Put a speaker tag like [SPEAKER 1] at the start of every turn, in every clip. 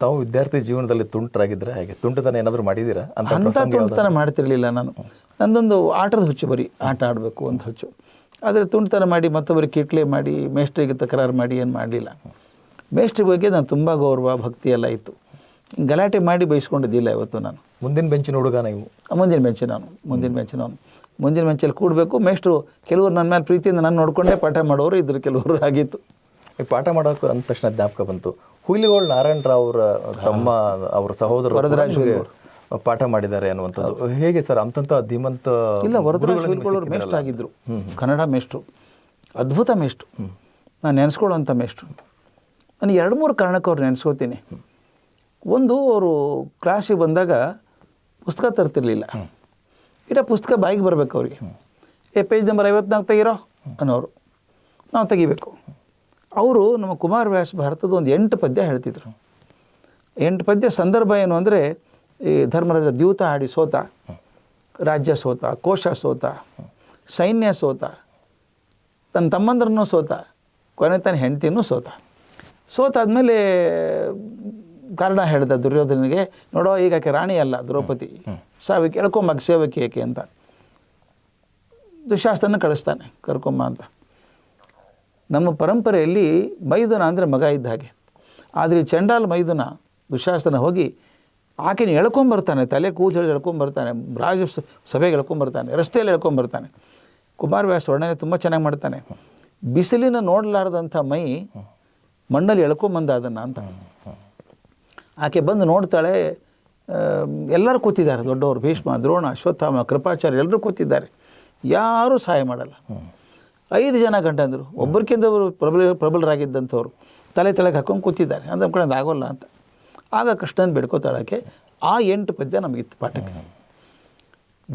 [SPEAKER 1] ತಾವು ವಿದ್ಯಾರ್ಥಿ ಜೀವನದಲ್ಲಿ ತುಂಟರಾಗಿದ್ರೆ ಹಾಗೆ ತುಂಟತನ ಏನಾದರೂ ಮಾಡಿದ್ದೀರಾ? ಅಂತ
[SPEAKER 2] ಅಂಥ ತುಂಟತನ ಮಾಡ್ತಿರಲಿಲ್ಲ ನಾನು. ನಂದೊಂದು ಆಟದ ಹುಚ್ಚು ಬರೀ ಆಟ ಆಡಬೇಕು ಅಂತ ಹುಚ್ಚು. ಆದರೆ ತುಂಟತನ ಮಾಡಿ ಮತ್ತೊಬ್ಬರಿಗೆ ಕಿಟ್ಲೆ ಮಾಡಿ ಮೇಷ್ಟ್ರಿಗೆ ತಕರಾರು ಮಾಡಿ ಏನು ಮಾಡಲಿಲ್ಲ. ಮೇಷ್ಟ್ರ ಬಗ್ಗೆ ನಾನು ತುಂಬ ಗೌರವ ಭಕ್ತಿ ಎಲ್ಲ ಇತ್ತು. ಗಲಾಟೆ ಮಾಡಿ ಬಯಸ್ಕೊಂಡಿದ್ದಿಲ್ಲ ಇವತ್ತು ನಾನು.
[SPEAKER 1] ಮುಂದಿನ ಬೆಂಚಿನ ಹುಡುಗ ನೀವು?
[SPEAKER 2] ಮುಂದಿನ ಬೆಂಚ್ ನಾನು ಮುಂದಿನ ಬೆಂಚ್ ನಾನು. ಮುಂದಿನ ಬೆಂಚಲ್ಲಿ ಕೂಡಬೇಕು. ಮೇಷ್ಟ್ರು ಕೆಲವರು ನನ್ನ ಮೇಲೆ ಪ್ರೀತಿಯಿಂದ ನಾನು ನೋಡಿಕೊಂಡೇ ಪಾಠ ಮಾಡೋರು ಇದ್ರು ಕೆಲವರು ಆಗಿತ್ತು.
[SPEAKER 1] ಈ ಪಾಠ ಮಾಡೋಕೆ ಅಂದ ತಕ್ಷಣ ಜ್ಞಾಪಕ ಬಂತು. ಹುಯಿಲಿಗೋಳ್ ನಾರಾಯಣ ರಾವ್ ಅವರ ತಮ್ಮ ಅವರ ಸಹೋದರ
[SPEAKER 2] ವರದರಾಜ್
[SPEAKER 1] ಪಾಠ ಮಾಡಿದ್ದಾರೆ ಅನ್ನುವಂಥದ್ದು. ಹೇಗೆ ಸರ್ ಅಂತಂತ ಧೀಮಂತ
[SPEAKER 2] ಇಲ್ಲ ವರದರಾಜ್ ಹುಯಿಲ್ಕೊಳ್ಳೋರು ಆಗಿದ್ರು ಆಗಿದ್ದರು ಕನ್ನಡ ಮೇಷ್ಟ್ರು. ಅದ್ಭುತ ಮೇಷ್ಟ್ರು. ನಾನು ನೆನೆಸ್ಕೊಳ್ಳೋಂಥ ಮೇಷ್ಟ್ರು. ನಾನು ಎರಡು ಮೂರು ಕಾರಣಕ್ಕೆ ಅವ್ರು ನೆನೆಸ್ಕೋತೀನಿ. ಒಂದು ಅವರು ಕ್ಲಾಸಿಗೆ ಬಂದಾಗ ಪುಸ್ತಕ ತರ್ತಿರ್ಲಿಲ್ಲ. ಇಡ ಪುಸ್ತಕ ಬಾಯಿಗೆ ಬರಬೇಕು ಅವ್ರಿಗೆ. ಏ ಪೇಜ್ ನಂಬರ್ ಐವತ್ನಾಲ್ಕು ತೆಗಿರೋ? ಅನ್ನೋರು. ನಾವು ತೆಗಿಬೇಕು. ಅವರು ನಮ್ಮ ಕುಮಾರ ವ್ಯಾಸ ಭಾರತದ ಒಂದು ಎಂಟು ಪದ್ಯ ಹೇಳ್ತಿದ್ರು. ಎಂಟು ಪದ್ಯ ಸಂದರ್ಭ ಏನು ಅಂದರೆ ಈ ಧರ್ಮರಾಜ ದ್ಯೂತ ಹಾಡಿ ಸೋತ ರಾಜ್ಯ ಸೋತ ಕೋಶ ಸೋತ ಸೈನ್ಯ ಸೋತ ತನ್ನ ತಮ್ಮಂದ್ರೂ ಸೋತ ಕೊನೆ ತನ್ನ ಹೆಂಡ್ತಿನೂ ಸೋತ. ಸೋತಾದ್ಮೇಲೆ ಕಾರಣ ಹೇಳಿದ ದುರ್ಯೋಧನಿಗೆ ನೋಡೋ ಈಗ ಆಕೆ ರಾಣಿ ಅಲ್ಲ ದ್ರೌಪದಿ ಸಾವಿಗೆ ಎಳ್ಕೊಂಬಾಗ ಸೇವಕಿ ಏಕೆ ಅಂತ. ದುಶಾಸ್ತನ ಕಳಿಸ್ತಾನೆ ಕರ್ಕೊಂಬ ಅಂತ. ನಮ್ಮ ಪರಂಪರೆಯಲ್ಲಿ ಮೈದುನ ಅಂದರೆ ಮಗ ಇದ್ದ ಹಾಗೆ. ಆದರೆ ಚಂಡಾಲ್ ಮೈದನ ದುಶಾಸನ ಹೋಗಿ ಆಕೆನ ಎಳ್ಕೊಂಬರ್ತಾನೆ ತಲೆ ಕೂದಲು ಎಳ್ಕೊಂಬರ್ತಾನೆ ರಾಜ ಸಭೆಗೆ ಎಳ್ಕೊಂಬರ್ತಾನೆ ರಸ್ತೆಯಲ್ಲಿ ಎಳ್ಕೊಂಬರ್ತಾನೆ ಕುಮಾರವ್ಯಾಸ ವರ್ಣನೆ ತುಂಬ ಚೆನ್ನಾಗಿ ಮಾಡ್ತಾನೆ. ಬಿಸಿಲಿನ ನೋಡಲಾರ್ದಂಥ ಮೈ ಮಣ್ಣಲ್ಲಿ ಎಳ್ಕೊಂಬಂದ ಅದನ್ನು ಅಂತ. ಆಕೆ ಬಂದು ನೋಡ್ತಾಳೆ ಎಲ್ಲರೂ ಕೂತಿದ್ದಾರೆ, ದೊಡ್ಡವರು ಭೀಷ್ಮ, ದ್ರೋಣ, ಅಶ್ವತ್ಥಾಮ, ಕೃಪಾಚಾರ್ಯ ಎಲ್ಲರೂ ಕೂತಿದ್ದಾರೆ. ಯಾರೂ ಸಹಾಯ ಮಾಡಲ್ಲ. ಐದು ಜನ ಗಂಡಂದರು. ಒಬ್ಬರಿಗಿಂತ ಒಬ್ಬರು ಪ್ರಬಲ, ಪ್ರಬಲರಾಗಿದ್ದಂಥವ್ರು. ತಲೆ ತಲೆಗೆ ಹಾಕೊಂಡು ಕೂತಿದ್ದಾರೆ. ಅಂದ್ರೆ ಕಡೆ ಆಗೋಲ್ಲ ಅಂತ. ಆಗ ಕೃಷ್ಣನ್ ಬೇಡ್ಕೋತಾಳಕ್ಕೆ ಆ ಎಂಟು ಪದ್ಯ ನಮಗಿತ್ತು ಪಾಠಕ್ಕೆ.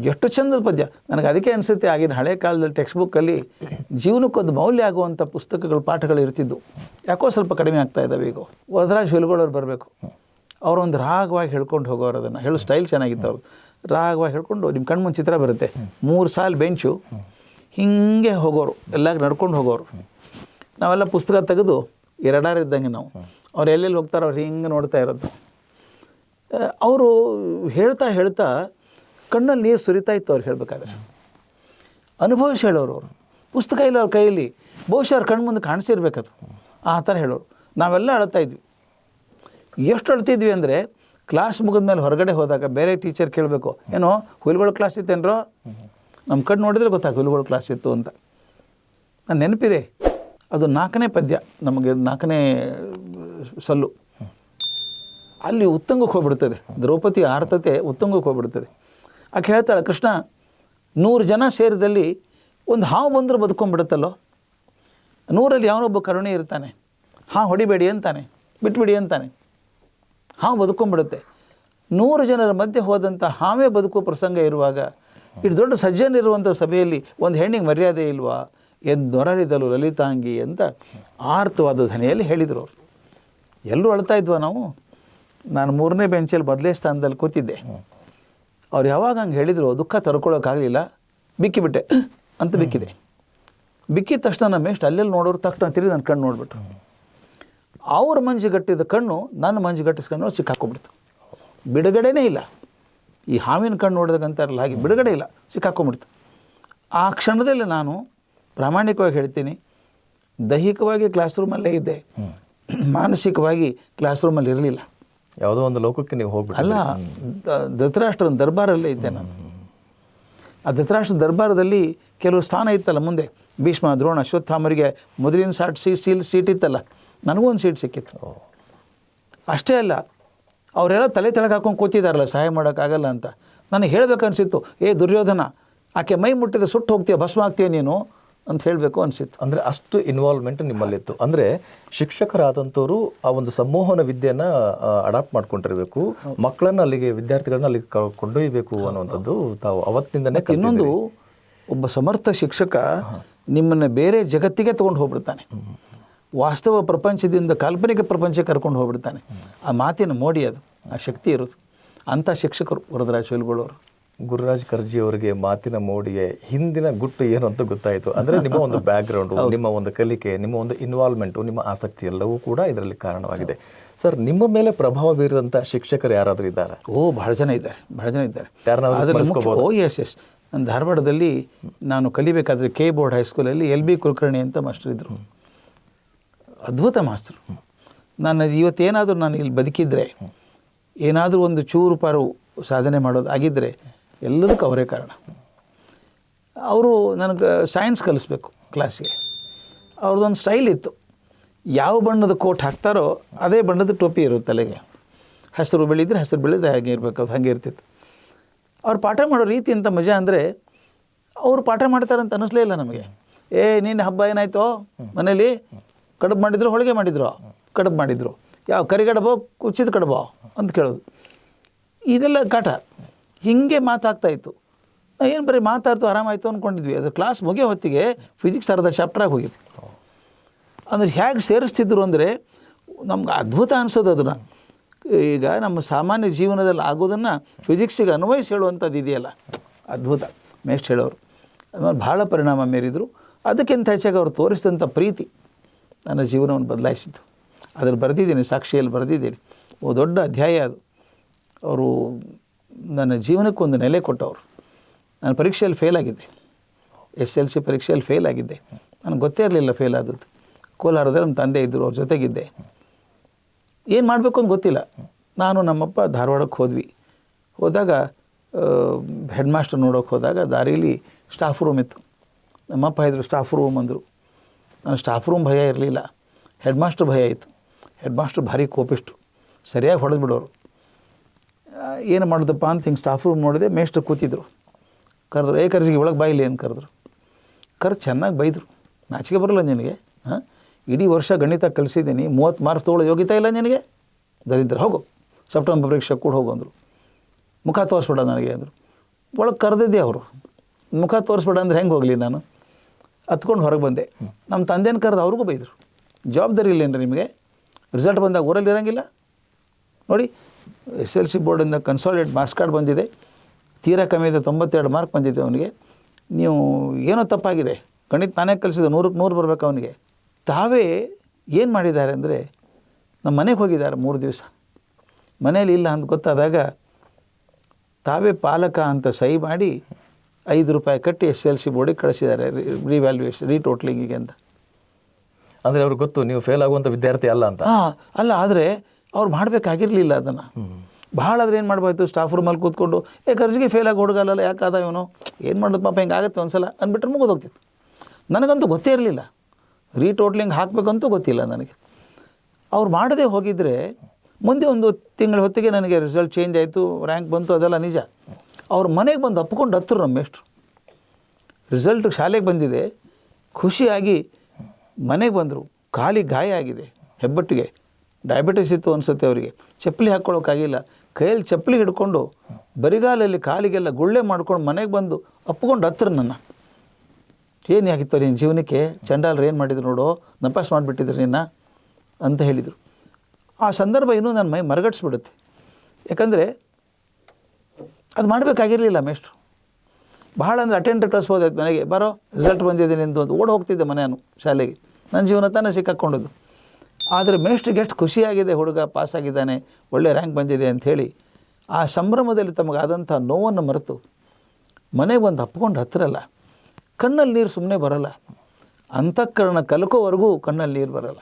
[SPEAKER 2] ಎಷ್ಟು ಚಂದದ ಪದ್ಯ. ನನಗೆ ಅದಕ್ಕೆ ಅನಿಸುತ್ತೆ, ಆಗಿನ ಹಳೆ ಕಾಲದಲ್ಲಿ ಟೆಕ್ಸ್ಟ್ ಬುಕ್ಕಲ್ಲಿ ಜೀವನಕ್ಕೊಂದು ಮೌಲ್ಯ ಆಗುವಂಥ ಪುಸ್ತಕಗಳು, ಪಾಠಗಳು ಇರ್ತಿದ್ದು ಯಾಕೋ ಸ್ವಲ್ಪ ಕಡಿಮೆ ಆಗ್ತಾ ಇದ್ದಾವೆ ಈಗ. ವರದರಾಜ್ ಹುಲ್ಗಳವ್ರು ಬರಬೇಕು. ಅವರೊಂದು ರಾಗವಾಗಿ ಹೇಳ್ಕೊಂಡು ಹೋಗೋರು ಅದನ್ನು. ಹೇಳೋ ಸ್ಟೈಲ್ ಚೆನ್ನಾಗಿತ್ತು ಅವರು ರಾಗವಾಗಿ ಹೇಳ್ಕೊಂಡು ನಿಮ್ಮ ಕಣ್ಮುಂದು ಚಿತ್ರ ಬರುತ್ತೆ. ಮೂರು ಸಾಲು ಬೆಂಚು. ಹಿಂಗೆ ಹೋಗೋರು ಎಲ್ಲ ನಡ್ಕೊಂಡು ಹೋಗೋರು. ನಾವೆಲ್ಲ ಪುಸ್ತಕ ತೆಗೆದು ಎರಡಾರು ಇದ್ದಂಗೆ ನಾವು ಅವ್ರು ಎಲ್ಲೆಲ್ಲಿ ಹೋಗ್ತಾರೋ ಅವ್ರು ಹಿಂಗೆ ನೋಡ್ತಾ ಇರೋದು. ಅವರು ಹೇಳ್ತಾ ಹೇಳ್ತಾ ಕಣ್ಣಲ್ಲಿ ನೀರು ಸುರಿತಾ ಇತ್ತು ಅವ್ರು ಹೇಳಬೇಕಾದ್ರೆ. ಅನುಭವಿಸಿ ಹೇಳೋರು ಅವರು. ಪುಸ್ತಕ ಇಲ್ಲ ಅವ್ರ ಕೈಯಲ್ಲಿ ಬಹುಶಃ ಅವ್ರ ಕಣ್ಣು ಮುಂದೆ ಕಾಣಿಸಿರ್ಬೇಕದು. ಆ ಥರ ಹೇಳೋರು. ನಾವೆಲ್ಲ ಅಳ್ತಾ ಇದ್ವಿ. ಎಷ್ಟು ಅಳ್ತಿದ್ವಿ ಅಂದರೆ ಕ್ಲಾಸ್ ಮುಗಿದ ಮೇಲೆ ಹೊರಗಡೆ ಹೋದಾಗ ಬೇರೆ ಟೀಚರ್ ಕೇಳಬೇಕು ಏನೋ ಹುಲ್ಗಳ ಕ್ಲಾಸ್ ಇತ್ತೇನ್ರೋ? ನಮ್ಮ ಕಣ್ಣು ನೋಡಿದರೆ ಗೊತ್ತಾಗ ಹುಲ್ಗಳು ಕ್ಲಾಸ್ ಇತ್ತು ಅಂತ. ನನ್ನ ನೆನಪಿದೆ, ಅದು ನಾಲ್ಕನೇ ಪದ್ಯ, ನಮಗೆ ನಾಲ್ಕನೇ, ಸಲ್ಲು. ಅಲ್ಲಿ ಉತ್ತಂಗಕ್ಕೆ ಹೋಗ್ಬಿಡ್ತದೆ, ದ್ರೌಪದಿ ಆರ್ತತೆ ಉತ್ತಂಗಕ್ಕೆ ಹೋಗ್ಬಿಡ್ತದೆ. ಆಕೆ ಹೇಳ್ತಾಳೆ, ಕೃಷ್ಣ, ನೂರು ಜನ ಸೇರಿದಲ್ಲಿ ಒಂದು ಹಾವು ಬಂದರೂ ಬದುಕೊಂಡ್ಬಿಡುತ್ತಲ್ಲೋ? ನೂರಲ್ಲಿ ಯಾವನೊಬ್ಬ ಕರುಣೆ ಇರ್ತಾನೆ? ಹಾವು ಹೊಡಿಬೇಡಿ ಅಂತಾನೆ, ಬಿಟ್ಬಿಡಿ ಅಂತಾನೆ. ಹಾವು ಬದುಕೊಂಡ್ಬಿಡುತ್ತೆ. ನೂರು ಜನರ ಮಧ್ಯೆ ಹೋದಂಥ ಹಾವೇ ಬದುಕುವ ಪ್ರಸಂಗ ಇರುವಾಗ ಇಷ್ಟು ದೊಡ್ಡ ಸಜ್ಜನಿರುವಂಥ ಸಭೆಯಲ್ಲಿ ಒಂದು ಹೆಣ್ಣಿಗೆ ಮರ್ಯಾದೆ ಇಲ್ವಾ ಎಂದೊರಳಿದಲು ಲಲಿತಾಂಗಿ ಅಂತ ಆರ್ತವಾದ ಧ್ವನಿಯಲ್ಲಿ ಹೇಳಿದರು ಅವರು. ಎಲ್ಲರೂ ಅಳ್ತಾ ಇದ್ವಾ ನಾವು? ನಾನು ಮೂರನೇ ಬೆಂಚಲ್ಲಿ ಬದಲೇ ಸ್ಥಾನದಲ್ಲಿ ಕೂತಿದ್ದೆ. ಅವ್ರು ಯಾವಾಗ ಹಂಗೆ ಹೇಳಿದರು, ದುಃಖ ತರ್ಕೊಳ್ಳೋಕ್ಕಾಗಲಿಲ್ಲ ಬಿಕ್ಕಿಬಿಟ್ಟೆ ಅಂತ ಬಿಕ್ಕಿದೆ. ಬಿಕ್ಕಿದ ತಕ್ಷಣ ನಮ್ಮ ಎಷ್ಟು ಅಲ್ಲೆಲ್ಲಿ ನೋಡೋರು ತಕ್ಷಣ ತಿರುಗಿ ನನ್ನ ಕಣ್ಣು ನೋಡ್ಬಿಟ್ರು. ಅವ್ರ ಮಂಜುಗಟ್ಟಿದ ಕಣ್ಣು ನನ್ನ ಮಂಜುಗಟ್ಟಿಸ್ಕೊಂಡು ಸಿಕ್ಕಾಕ್ಕೊಬಿಡ್ತು. ಬಿಡುಗಡೆನೇ ಇಲ್ಲ. ಈ ಹಾವಿನ ಕಣ್ಣು ನೋಡಿದಾಗಂತಾರಲ್ಲ ಹಾಗೆ ಬಿಡುಗಡೆ ಇಲ್ಲ ಸಿಕ್ಕಾಕೊಂಡ್ಬಿಡ್ತು. ಆ ಕ್ಷಣದಲ್ಲಿ ನಾನು ಪ್ರಾಮಾಣಿಕವಾಗಿ ಹೇಳ್ತೀನಿ ದೈಹಿಕವಾಗಿ ಕ್ಲಾಸ್ ರೂಮಲ್ಲೇ ಇದ್ದೆ. ಮಾನಸಿಕವಾಗಿ ಕ್ಲಾಸ್ ರೂಮಲ್ಲಿ ಇರಲಿಲ್ಲ.
[SPEAKER 1] ಯಾವುದೋ ಒಂದು ಲೋಕಕ್ಕೆ ನೀವು ಹೋಗ್ಬಿಟ್ಟು
[SPEAKER 2] ಅಲ್ಲ ಧೃತರಾಷ್ಟ್ರನ ದರ್ಬಾರಲ್ಲೇ ಇದ್ದೆ ನಾನು. ಆ ಧೃತರಾಷ್ಟ್ರ ದರ್ಬಾರದಲ್ಲಿ ಕೆಲವು ಸ್ಥಾನ ಇತ್ತಲ್ಲ ಮುಂದೆ. ಭೀಷ್ಮ ದ್ರೋಣ ಅಶ್ವತ್ಥಾಮರಿಗೆ ಮೊದಲಿನ ಸಾಟ್ ಸೀಟ್ ಸೀಲ್ ಸೀಟ್ ಇತ್ತಲ್ಲ ನನಗೂ ಒಂದು ಸೀಟ್ ಸಿಕ್ಕಿತ್ತು. ಅಷ್ಟೇ ಅಲ್ಲ ಅವರೆಲ್ಲ ತಲೆ ತೆಳಗೆ ಹಾಕೊಂಡು ಕೂತಿದ್ದಾರಲ್ಲ ಸಹಾಯ ಮಾಡೋಕ್ಕಾಗಲ್ಲ ಅಂತ. ನನಗೆ ಹೇಳಬೇಕನ್ಸಿತ್ತು ಏ ದುರ್ಯೋಧನ ಆಕೆ ಮೈ ಮುಟ್ಟಿದ ಸುಟ್ಟು ಹೋಗ್ತೀಯ ಭಸ್ಮ ಆಗ್ತೀಯ ನೀನು? ಅಂತ ಹೇಳಬೇಕು ಅನಿಸಿತ್ತು.
[SPEAKER 1] ಅಂದರೆ ಅಷ್ಟು ಇನ್ವಾಲ್ವ್ಮೆಂಟ್ ನಿಮ್ಮಲ್ಲಿತ್ತು. ಅಂದರೆ ಶಿಕ್ಷಕರಾದಂಥವರು ಆ ಒಂದು ಸಂಮೋಹನ ವಿದ್ಯೆಯನ್ನು ಅಡಾಪ್ಟ್ ಮಾಡ್ಕೊಂಡಿರಬೇಕು. ಮಕ್ಕಳನ್ನು ಅಲ್ಲಿಗೆ ವಿದ್ಯಾರ್ಥಿಗಳನ್ನ ಅಲ್ಲಿಗೆ ಕೊಂಡೊಯ್ಯಬೇಕು ಅನ್ನುವಂಥದ್ದು ತಾವು ಅವತ್ತಿನಿಂದನೇ
[SPEAKER 2] ಇನ್ನೊಂದು ಒಬ್ಬ ಸಮರ್ಥ ಶಿಕ್ಷಕ ನಿಮ್ಮನ್ನು ಬೇರೆ ಜಗತ್ತಿಗೆ ತೊಗೊಂಡು ಹೋಗ್ಬಿಡ್ತಾನೆ. ವಾಸ್ತವ ಪ್ರಪಂಚದಿಂದ ಕಾಲ್ಪನಿಕ ಪ್ರಪಂಚಕ್ಕೆ ಕರ್ಕೊಂಡು ಹೋಗ್ಬಿಡ್ತಾನೆ. ಆ ಮಾತಿನ ಮೋಡಿ ಅದು ಆ ಶಕ್ತಿ ಇರೋದು. ಅಂಥ ಶಿಕ್ಷಕರು ವರದರಾಜ್ ಶೈಲ್ಗಳವರು
[SPEAKER 1] ಗುರುರಾಜ್ ಕರ್ಜಿ ಅವರಿಗೆ ಮಾತಿನ ಮೋಡಿಗೆ ಹಿಂದಿನ ಗುಟ್ಟು ಏನು ಅಂತ ಗೊತ್ತಾಯಿತು. ಅಂದರೆ ನಿಮ್ಮ ಒಂದು ಬ್ಯಾಕ್ ಗ್ರೌಂಡು ನಿಮ್ಮ ಒಂದು ಕಲಿಕೆ ನಿಮ್ಮ ಒಂದು ಇನ್ವಾಲ್ವ್ಮೆಂಟು ನಿಮ್ಮ ಆಸಕ್ತಿ ಎಲ್ಲವೂ ಕೂಡ ಇದರಲ್ಲಿ ಕಾರಣವಾಗಿದೆ. ಸರ್ ನಿಮ್ಮ ಮೇಲೆ ಪ್ರಭಾವ ಬೀರಿದಂಥ ಶಿಕ್ಷಕರು ಯಾರಾದರೂ ಇದ್ದಾರೆ?
[SPEAKER 2] ಓ ಬಹಳ ಜನ ಇದ್ದಾರೆ ಬಹಳ ಜನ ಇದ್ದಾರೆ. ಓ ಎಸ್ ಎಸ್ ಧಾರವಾಡದಲ್ಲಿ ನಾನು ಕಲಿಬೇಕಾದ್ರೆ ಕೆ ಬೋರ್ಡ್ ಹೈಸ್ಕೂಲಲ್ಲಿ ಎಲ್ ಬಿ ಕುಲಕರ್ಣಿ ಅಂತ ಮಾಸ್ಟರ್ ಇದ್ದರು ಅದ್ಭುತ ಮಾಸ್ತರು ನಾನು ಇವತ್ತೇನಾದರೂ ನಾನು ಇಲ್ಲಿ ಬದುಕಿದ್ರೆ, ಏನಾದರೂ ಒಂದು ಚೂರು ಪಾರು ಸಾಧನೆ ಮಾಡೋದು ಆಗಿದ್ದರೆ ಎಲ್ಲದಕ್ಕೂ ಅವರೇ ಕಾರಣ. ಅವರು ನನಗೆ ಸೈನ್ಸ್ ಕಲಿಸ್ಬೇಕು ಕ್ಲಾಸಿಗೆ ಅವ್ರದ್ದೊಂದು ಸ್ಟೈಲ್ ಇತ್ತು. ಯಾವ ಬಣ್ಣದ ಕೋಟ್ ಹಾಕ್ತಾರೋ ಅದೇ ಬಣ್ಣದ ಟೋಪಿ ಇರುತ್ತೆ ತಲೆಗೆ. ಹಸಿರು ಬೆಳಿದ್ರೆ ಹಸಿರು ಬೆಳೆದ ಹಾಗೆ ಇರಬೇಕು, ಅದು ಹಾಗೆ ಇರ್ತಿತ್ತು. ಅವ್ರು ಪಾಠ ಮಾಡೋ ರೀತಿ ಅಂತ ಮಜಾ ಅಂದರೆ ಅವರು ಪಾಠ ಮಾಡ್ತಾರಂತ ಅನ್ನಿಸ್ಲೇ ಇಲ್ಲ ನಮಗೆ. ಏ ನೀನು ಹಬ್ಬ ಏನಾಯ್ತೋ ಮನೇಲಿ? ಕಡುಬು ಮಾಡಿದ್ರು, ಹೋಳಿಗೆ ಮಾಡಿದ್ರು. ಕಡುಬು ಮಾಡಿದ್ರು. ಯಾವ ಕರಿಗಡಬೋ ಕುಚ್ಚಿದ ಕಡುಬೋ ಅಂತ ಕೇಳೋದು. ಇದೆಲ್ಲ ಕಾಟ. ಹೀಗೆ ಮಾತಾಗ್ತಾಯಿತ್ತು ಏನು ಬರೀ ಮಾತಾಡ್ತು ಆರಾಮಾಯ್ತು ಅಂದ್ಕೊಂಡಿದ್ವಿ ಅದು ಕ್ಲಾಸ್ ಮುಗಿಯೋ ಹೊತ್ತಿಗೆ ಫಿಸಿಕ್ಸ್ ಅರ್ಧ ಚಾಪ್ಟ್ರಾಗಿ ಹೋಗಿತ್ತು. ಅಂದ್ರೆ ಹೇಗೆ ಸೇರಿಸ್ತಿದ್ರು ಅಂದರೆ ನಮ್ಗೆ ಅದ್ಭುತ ಅನಿಸೋದು ಅದನ್ನು. ಈಗ ನಮ್ಮ ಸಾಮಾನ್ಯ ಜೀವನದಲ್ಲಿ ಆಗೋದನ್ನು ಫಿಸಿಕ್ಸಿಗೆ ಅನ್ವಯಿಸಿ ಹೇಳುವಂಥದ್ದು ಇದೆಯಲ್ಲ. ಅದ್ಭುತ. ನೆಕ್ಸ್ಟ್ ಹೇಳೋರು. ಅದ್ರ ಭಾಳ ಪರಿಣಾಮ ಮೀರಿದರು. ಅದಕ್ಕಿಂತ ಹೆಚ್ಚಾಗಿ ಅವ್ರು ತೋರಿಸಿದಂಥ ಪ್ರೀತಿ. ನನ್ನ ಜೀವನವನ್ನು ಬದಲಾಯಿಸಿತು ಅದ್ರಲ್ಲಿ ಬರೆದಿದ್ದೀನಿ, ಸಾಕ್ಷಿಯಲ್ಲಿ ಬರೆದಿದ್ದೀನಿ. ಓ, ದೊಡ್ಡ ಅಧ್ಯಾಯ ಅದು. ಅವರು ನನ್ನ ಜೀವನಕ್ಕೊಂದು ನೆಲೆ ಕೊಟ್ಟವರು. ನಾನು ಪರೀಕ್ಷೆಯಲ್ಲಿ ಫೇಲ್ ಆಗಿದ್ದೆ. ಎಸ್ ಎಲ್ ಸಿ ಪರೀಕ್ಷೆಯಲ್ಲಿ ಫೇಲ್ ಆಗಿದ್ದೆ. ನನಗೆ ಗೊತ್ತೇ ಇರಲಿಲ್ಲ ಫೇಲ್ ಆದದ್ದು. ಕೋಲಾರದಲ್ಲಿ ನಮ್ಮ ತಂದೆ ಇದ್ದರು, ಅವ್ರ ಜೊತೆಗಿದ್ದೆ. ಏನು ಮಾಡಬೇಕು ಅಂತ ಗೊತ್ತಿಲ್ಲ. ನಾನು ನಮ್ಮಪ್ಪ ಧಾರವಾಡಕ್ಕೆ ಹೋದ್ವಿ. ಹೋದಾಗ ಹೆಡ್ ಮಾಸ್ಟರ್ ನೋಡೋಕೆ ಹೋದಾಗ ದಾರೀಲಿ ಸ್ಟಾಫ್ ರೂಮ್ ಇತ್ತು. ನಮ್ಮಪ್ಪ ಇದ್ದರು ಸ್ಟಾಫ್ ರೂಮ್ ಅಂದರು. ನಾನು ಸ್ಟಾಫ್ ರೂಮ್ ಭಯ ಇರಲಿಲ್ಲ. ಹೆಡ್ ಮಾಸ್ಟರ್ ಭಯ ಇತ್ತು. ಹೆಡ್ ಮಾಸ್ಟರ್ ಭಾರಿ ಕೋಪಿಷ್ಟು ಸರಿಯಾಗಿ ಹೊಡೆದು ಬಿಡೋರು. ಏನು ಮಾಡಿದಪ್ಪ ಅಂತ ಹಿಂಗೆ ಸ್ಟಾಫ್ ರೂಮ್ ನೋಡಿದೆ, ಮೇಷ್ಟ್ರು ಕೂತಿದ್ರು. ಕರೆದ್ರು, ಏ ಕರ್ಜಿಗೆ, ಒಳಗೆ ಬಾಯಿಲಿ ಏನು ಕರೆದ್ರು ಕರ್ ಚೆನ್ನಾಗಿ ಬೈದರು. ನಾಚಿಕೆ ಬರಲ್ಲ ನಿನಗೆ ಹಾಂ ಇಡೀ ವರ್ಷ ಗಣಿತ ಕಲಿಸಿದ್ದೀನಿ, ಮೂವತ್ತು ಮಾರ್ಕ್ಸ್ ತೊಗೊಳ್ಳೋ ಯೋಗ್ಯತೆ ಇಲ್ಲ ನಿನಗೆ? ದರಿದ್ರ, ಹೋಗು. ಸೆಪ್ಟೆಂಬರ್ ಪರೀಕ್ಷೆ ಕೂಡ ಹೋಗು ಅಂದರು. ಮುಖ ತೋರಿಸ್ಬೇಡ ನನಗೆ ಅಂದರು. ಒಳಗೆ ಕರೆದಿದ್ದೆ ಅವರು. ಮುಖ ತೋರಿಸ್ಬೇಡ ಅಂದ್ರೆ ಹೆಂಗೆ ಹೋಗಲಿ ನಾನು? ಹತ್ಕೊಂಡು ಹೊರಗೆ ಬಂದೆ. ನಮ್ಮ ತಂದೆನ ಕರೆದು ಅವ್ರಿಗೂ ಬೈದರು. ಜವಾಬ್ದಾರಿ ಇಲ್ಲೇನ್ರಿ ನಿಮಗೆ? ರಿಸಲ್ಟ್ ಬಂದಾಗ ಊರಲ್ಲಿ ಇರೋಂಗಿಲ್ಲ. ನೋಡಿ, ಎಸ್ ಎಲ್ ಸಿ ಬೋರ್ಡಿಂದ ಕನ್ಸಾಲಿಡೇಟ್ ಮಾರ್ಕ್ಸ್ ಕಾರ್ಡ್ ಬಂದಿದೆ. ತೀರಾ ಕಮ್ಮಿ ಇದೆ, ತೊಂಬತ್ತೆರಡು ಮಾರ್ಕ್ ಬಂದಿದೆ ಅವನಿಗೆ. ನೀವು ಏನೋ ತಪ್ಪಾಗಿದೆ. ಗಣಿತ ತಾನೇ ಕಲಿಸಿದ ನೂರಕ್ಕೆ ನೂರು ಬರಬೇಕು ಅವನಿಗೆ. ತಾವೇ ಏನು ಮಾಡಿದ್ದಾರೆ ಅಂದರೆ, ನಮ್ಮ ಮನೆಗೆ ಹೋಗಿದ್ದಾರೆ ಮೂರು ದಿವಸ. ಮನೇಲಿ ಇಲ್ಲ ಅಂತ ಗೊತ್ತಾದಾಗ, ತಾವೇ ಪಾಲಕ ಅಂತ ಸಹಿ ಮಾಡಿ ಐದು ರೂಪಾಯಿ ಕಟ್ಟಿ ಎಸ್ ಎಲ್ ಸಿ ಬೋರ್ಡಿಗೆ ಕಳಿಸಿದ್ದಾರೆ ರಿವ್ಯಾಲ್ಯೂಯೇಷನ್ ರೀಟೋಟ್ಲಿಂಗಿಗೆ ಅಂತ.
[SPEAKER 1] ಅಂದರೆ ಅವ್ರಿಗೆ ಗೊತ್ತು ನೀವು ಫೇಲ್ ಆಗುವಂಥ ವಿದ್ಯಾರ್ಥಿ ಅಲ್ಲ ಅಂತ.
[SPEAKER 2] ಹಾಂ ಅಲ್ಲ ಆದರೆ ಅವ್ರು ಮಾಡಬೇಕಾಗಿರಲಿಲ್ಲ ಅದನ್ನು. ಭಾಳ ಆದರೆ ಏನು ಮಾಡ್ಬೋಯ್ತು ಸ್ಟಾಫ್ ರೂಮಲ್ಲಿ ಕೂತ್ಕೊಂಡು ಏ ಖರ್ಚಿಗೆ ಫೇಲ್ ಆಗಿ ಹುಡುಗಲ್ಲ ಯಾಕಾದ ಇವನು? ಏನು ಮಾಡೋದು ಪಾಪ ಹಿಂಗೆ ಆಗುತ್ತೆ ಒಂದ್ಸಲ ಅಂದ್ಬಿಟ್ರೆ ಮುಗಿದೋಗ್ತಿತ್ತು. ನನಗಂತೂ ಗೊತ್ತೇ ಇರಲಿಲ್ಲ. ರೀಟೋಟ್ಲಿಂಗ್ ಹಾಕಬೇಕಂತೂ ಗೊತ್ತಿಲ್ಲ ನನಗೆ. ಅವ್ರು ಮಾಡದೇ ಹೋಗಿದ್ರೆ ಮುಂದೆ ಒಂದು ತಿಂಗಳ ಹೊತ್ತಿಗೆ ನನಗೆ ರಿಸಲ್ಟ್ ಚೇಂಜ್ ಆಯಿತು ರ್ಯಾಂಕ್ ಬಂತು ಅದೆಲ್ಲ ನಿಜ. ಅವ್ರ ಮನೆಗೆ ಬಂದು ಅಪ್ಕೊಂಡು ಹತ್ತರು ನಮ್ಮ ಮೇಷ್ಟ್ರು. ರಿಸಲ್ಟ್ ಶಾಲೆಗೆ ಬಂದಿದೆ. ಖುಷಿಯಾಗಿ ಮನೆಗೆ ಬಂದರು. ಖಾಲಿ ಗಾಯ ಆಗಿದೆ. ಹೆಬ್ಬಟ್ಟಿಗೆ. ಡಯಾಬಿಟಿಸ್ ಇತ್ತು ಅನಿಸುತ್ತೆ ಅವರಿಗೆ. ಚಪ್ಪಲಿ ಹಾಕ್ಕೊಳ್ಳೋಕ್ಕಾಗಿಲ್ಲ ಕೈಯಲ್ಲಿ ಚಪ್ಪಲಿ ಹಿಡ್ಕೊಂಡು ಬರಿಗಾಲಲ್ಲಿ ಕಾಲಿಗೆಲ್ಲ ಗುಳ್ಳೆ ಮಾಡ್ಕೊಂಡು ಮನೆಗೆ ಬಂದು ಅಪ್ಕೊಂಡು ಹತ್ರ ನನ್ನ. ಏನು ಯಾಕಿತ್ತು ನಿನ್ನ ಜೀವನಕ್ಕೆ? ಚಂಡಾಲ್ರು ಏನು ಮಾಡಿದ್ರು ನೋಡು? ನಪಾಸ್ ಮಾಡಿಬಿಟ್ಟಿದ್ರು ನಿನ್ನ ಅಂತ ಹೇಳಿದರು. ಆ ಸಂದರ್ಭ ಇನ್ನೂ ನನ್ನ ಮೈ ಮರಗಟ್ಸ್ಬಿಡುತ್ತೆ. ಯಾಕಂದರೆ ಅದು ಮಾಡಬೇಕಾಗಿರಲಿಲ್ಲ ಮೇಷ್ಟ್ರು. ಭಾಳ ಅಂದರೆ ಅಟೆಂಡ್ ಕಳಿಸ್ಬೋದಾಯ್ತು ಮನೆಗೆ. ಬರೋ ರಿಸಲ್ಟ್ ಬಂದಿದೆ ನಿಂದು ಅಂತ ಓಡ್ ಹೋಗ್ತಿದ್ದೆ ಮನೆಯನ್ನು, ಶಾಲೆಗೆ. ನನ್ನ ಜೀವನ ತಾನೇ ಸಿಕ್ಕಾಕ್ಕೊಂಡದ್ದು ಆದರೆ ಮೇಷ್ಟ್ರಿಗೆ ಎಷ್ಟು ಖುಷಿಯಾಗಿದೆ, ಹುಡುಗ ಪಾಸಾಗಿದ್ದಾನೆ ಒಳ್ಳೆ ರ್ಯಾಂಕ್ ಬಂದಿದೆ ಅಂಥೇಳಿ ಆ ಸಂಭ್ರಮದಲ್ಲಿ ತಮಗಾದಂಥ ನೋವನ್ನು ಮರೆತು. ಮನೆಗೆ ಬಂದು ಹಪ್ಕೊಂಡು ಹತ್ತಿರಲ್ಲ. ಕಣ್ಣಲ್ಲಿ ನೀರು ಸುಮ್ಮನೆ ಬರಲ್ಲ. ಅಂತಃಕರಣ ಕಲ್ಕೋವರೆಗೂ ಕಣ್ಣಲ್ಲಿ ನೀರು ಬರಲ್ಲ.